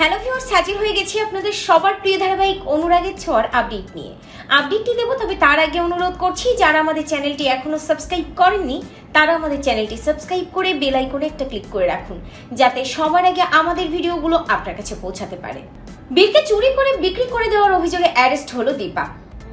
Hello viewers হাজির হয়ে গেছি আপনাদের সবার প্রিয় ধারাবাহিক অনুরাগের ছোঁয়ার আপডেট নিয়ে। আপডেটটি দেবো, তবে তার আগে অনুরোধ করছি, যারা আমাদের চ্যানেলটি এখনও সাবস্ক্রাইব করেননি, তারা আমাদের চ্যানেলটি সাবস্ক্রাইব করে বেল আইকনে একটা ক্লিক করে রাখুন, যাতে সবার আগে আমাদের ভিডিওগুলো আপনার কাছে পৌঁছাতে পারে। বীরকে চুরি করে বিক্রি করে দেওয়ার অভিযোগে অ্যারেস্ট হলো দীপা।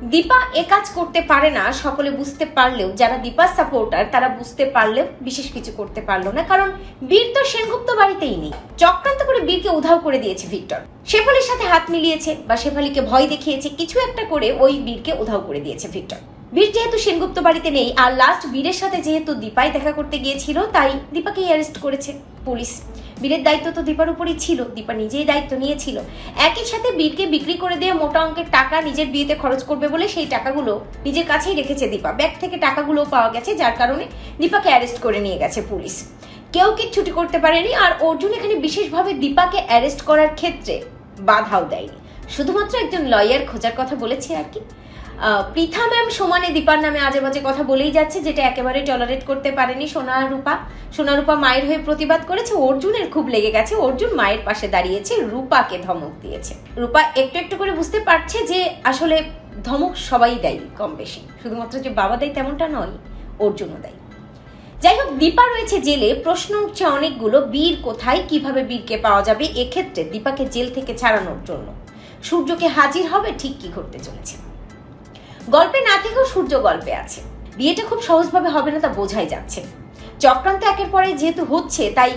দীপা এ কাজ করতে পারে না, সকলে বুঝতে পারলেও, যারা দীপা সাপোর্টার তারা বুঝতে পারলেও বিশেষ কিছু করতে পারল না, কারণ বীর তো সেনগুপ্ত বাড়িতেই নেই। চক্রান্ত করে বীরকে উধাও করে দিয়েছে ভিক্টর। শেফালির সাথে হাত মিলিয়েছে বা শেফালিকে ভয় দেখিয়েছে, কিছু একটা করে ওই বীরকে উধাও করে দিয়েছে ভিক্টর। বীর যেহেতু সেনগুপ্ত বাড়িতে নেই, আর লাস্ট বীরের সাথে যেহেতু দীপাই দেখা করতে গিয়েছিল, তাই দীপাকেই অ্যারেস্ট করেছে পুলিশ। বীরের দায়িত্ব তো দীপার উপরই ছিল, দীপা নিজেই দায়িত্ব নিয়েছিল। একই সাথে বীরকে বিক্রি করে দিয়ে মোটা অঙ্কের টাকা নিজের বিয়েতে খরচ করবে বলে সেই টাকাগুলো নিজের কাছেই রেখেছে দীপা। ব্যাগ থেকে টাকাগুলো পাওয়া গেছে, যার কারণে দীপাকে অ্যারেস্ট করে নিয়ে গেছে পুলিশ। কেউ কিচ্ছুটি করতে পারেনি, আর অর্জুন এখানে বিশেষভাবে দীপাকে অ্যারেস্ট করার ক্ষেত্রে বাধাও দেয়নি। শুধুমাত্র একজন লয়ার খোঁজার কথা বলেছে আর কি। পৃথা ম্যাম সমানে দীপার নামে আজে বাজে কথা বলেই যাচ্ছে, যেটা একেবারে টলারেট করতে পারেনি সোনা রূপা। সোনা রূপা মায়ের হয়ে প্রতিবাদ করেছে, অর্জুনের খুব লেগে গেছে, অর্জুন মায়ের পাশে দাঁড়িয়েছে, রূপাকে ধমক দিয়েছে। রূপা একটু একটু করে বুঝতে পারছে যে আসলে ধমক সবাই দেয় কম বেশি। শুধুমাত্র যে বাবা দেয় তেমনটা নয়, অর্জুনও দেয়। যাই হোক, দীপা রয়েছে জেলে, প্রশ্ন উঠছে অনেকগুলো, বীর কোথায়, কীভাবে বীরকে পাওয়া যাবে? এক্ষেত্রে দীপাকে জেল থেকে ছাড়ানোর জন্য। সূর্যকে হাজির হবে, ঠিক কি ঘটতে চলেছে? গল্পে না থেকেও সূর্য গল্পে আছে। বিয়েটা খুব সহজভাবে হবে না তা বোঝাই যাচ্ছে। চক্রান্ত একের পরে যেহেতু হচ্ছে, তাই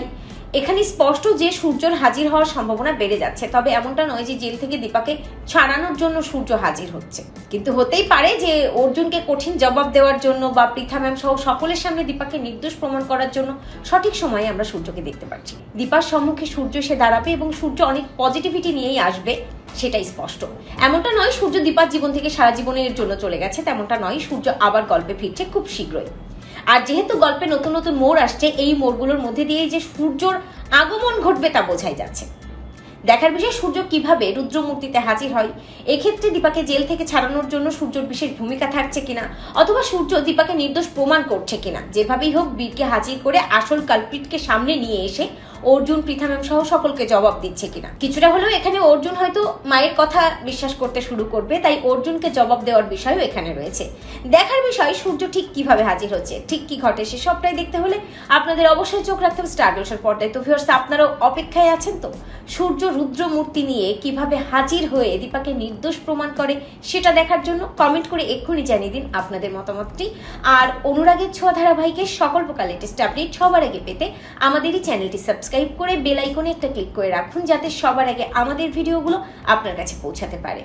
এখানে স্পষ্ট যে সূর্যর হাজির হওয়ার সম্ভাবনা বেড়ে যাচ্ছে, তবে এমনটা নয় যে জেল থেকে দীপাকে ছাড়ানোর জন্য সূর্য হাজির হচ্ছে। কিন্তু হতেই পারে যে অর্জুনকে কঠিন জবাব দেওয়ার জন্য বা পৃথা ম্যাম সহ সকলের সামনে দীপাকে নির্দোষ প্রমাণ করার জন্য সঠিক সময়ে আমরা সূর্যকে দেখতে পাচ্ছি। দীপার সম্মুখে সূর্য সে দাঁড়াবে এবং সূর্য অনেক পজিটিভিটি নিয়েই আসবে, সেটাই স্পষ্ট। এমনটা নয় সূর্য দীপার জীবন থেকে সারা জীবনের জন্য চলে গেছে, তেমনটা নয় সূর্য আবার গল্পে ফিরছে খুব শীঘ্রই। আর যেহেতু গল্পে নতুন নতুন মোড় আসছে, এই মোড়গুলোর মধ্যে দিয়ে যে সূর্যর আগমন ঘটবে তা বোঝাই যাচ্ছে। দেখার বিষয়, সূর্য কীভাবে রুদ্রমূর্তিতে হাজির হয়? এক্ষেত্রে দীপাকে জেল থেকে ছাড়ানোর জন্য সূর্যর বিশেষ ভূমিকা থাকছে কিনা? অথবা সূর্য দীপাকে নির্দোষ প্রমাণ করছে কিনা? যেভাবেই হোক, বীরকে হাজির করে আসল কালপিটকে সামনে নিয়ে এসে অর্জুন, পৃথা ম্যাম সহ সকলকে জবাব দিচ্ছে কিনা। কিছুটা হলেও এখানে অর্জুন হয়তো মায়ের কথা বিশ্বাস করতে শুরু করবে, তাই অর্জুনকে জবাব দেওয়ার বিষয়ও এখানে রয়েছে। দেখার বিষয়, সূর্য ঠিক কীভাবে হাজির হচ্ছে, ঠিক কি ঘটে, সে সবটাই দেখতে হলে আপনাদের অবশ্যই চোখ রাখতে হবে স্টার জলসার পর্দায়। তো ভিউয়ার্স আপনারাও অপেক্ষায় আছেন তো? সূর্য রুদ্র মূর্তি নিয়ে কীভাবে হাজির হয়ে দীপাকে নির্দোষ প্রমাণ করে, সেটা দেখার জন্য কমেন্ট করে এক্ষুনি জানিয়ে দিন আপনাদের মতামতটি। আর অনুরাগের ছোঁয়া ধারাবাহিকের সকল প্রকার লেটেস্ট আপডেট সবার আগে পেতে আমাদেরই চ্যানেলটি সাবস্ক্রাইব করে বেল আইকনে একটা ক্লিক করে রাখুন যাতে সবার আগে আমাদের ভিডিওগুলো আপনার কাছে পৌঁছাতে পারে।